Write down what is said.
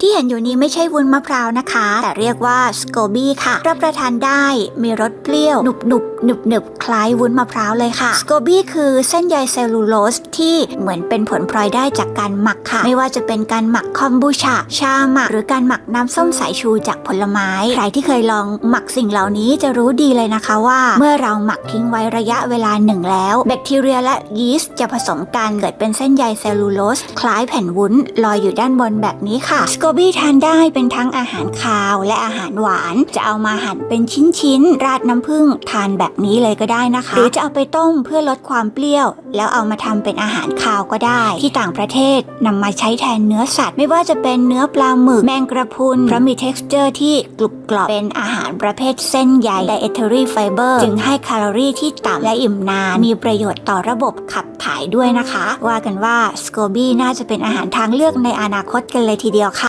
ที่เห็นอยู่นี้ไม่ใช่วุ้นมะพร้าวนะคะ แต่เรียกว่าสโกบี้ค่ะ รับประทานได้มีรสเปรี้ยว หนุบหนุบหนึบหนึบคล้ายวุ้นมะพร้าวเลยค่ะสโกบี้คือเส้นใยเซลลูโลสที่เหมือนเป็นผลพลอยได้จากการหมักค่ะ ไม่ว่าจะเป็นการหมักคอมบูชาชาหมักหรือการหมักน้ำส้มสายชูจากผลไม้ ใครที่เคยลองหมักสิ่งเหล่านี้จะรู้ดีเลยนะคะว่า เมื่อเราหมักทิ้งไว้ระยะเวลาหนึ่งแล้ว แบคทีเรียและยีสต์จะผสมกันเกิดเป็นเส้นใยเซลลูโลสคล้ายแผ่นวุ้นลอยอยู่ด้านบนแบบนี้ค่ะสโกบี้ทานได้เป็นทั้งอาหารคาวและอาหารหวาน จะเอามาหั่นเป็นชิ้นๆ ราดน้ำผึ้งทานแบบนี้เลยก็ได้นะคะ หรือจะเอาไปต้มเพื่อลดความเปรี้ยว แล้วเอามาทำเป็นอาหารคาวก็ได้ ที่ต่างประเทศนำมาใช้แทนเนื้อสัตว์ ไม่ว่าจะเป็นเนื้อปลาหมึกแมงกระพุนเพราะมี texture ที่กรุบกรอบเป็นอาหารประเภทเส้นใย dietary fiber จึงให้แคลอรี่ที่ต่ำและอิ่มนานมีประโยชน์ต่อระบบขับถ่ายด้วยนะคะ ว่ากันว่าสโกบี้น่าจะเป็นอาหารทางเลือกในอนาคตกันเลยทีเดียวค่ะ